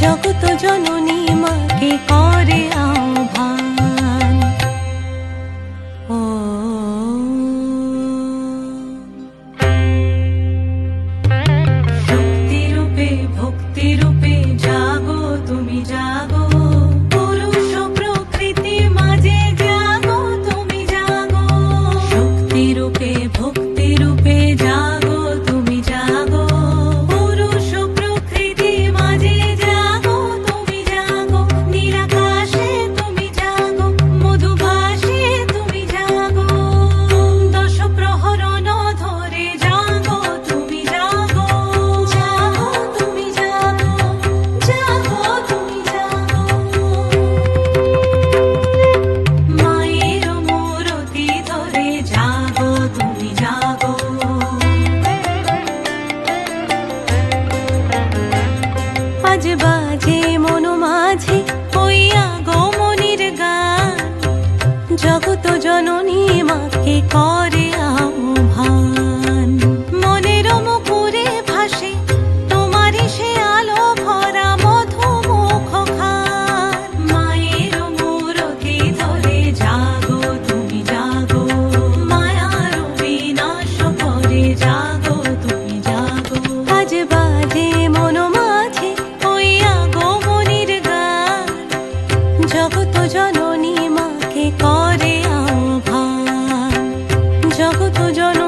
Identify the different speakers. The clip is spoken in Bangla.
Speaker 1: জগত জননী মাকে করে আহ্বান আজ বাজে মন মাঝে ওই আগমনির গান। জগত জননী মাকে করে আহ্বান। মনের মুকুরে ভাসে তোমারই সে আলো ভরা মধু মুখ খান। মায়ের মূরতি ধরে জাগো, তুমি জাগো। মায়ার বিনাশ করে জাগো। জগত জননী মাকে করে আহ্বান জগত জন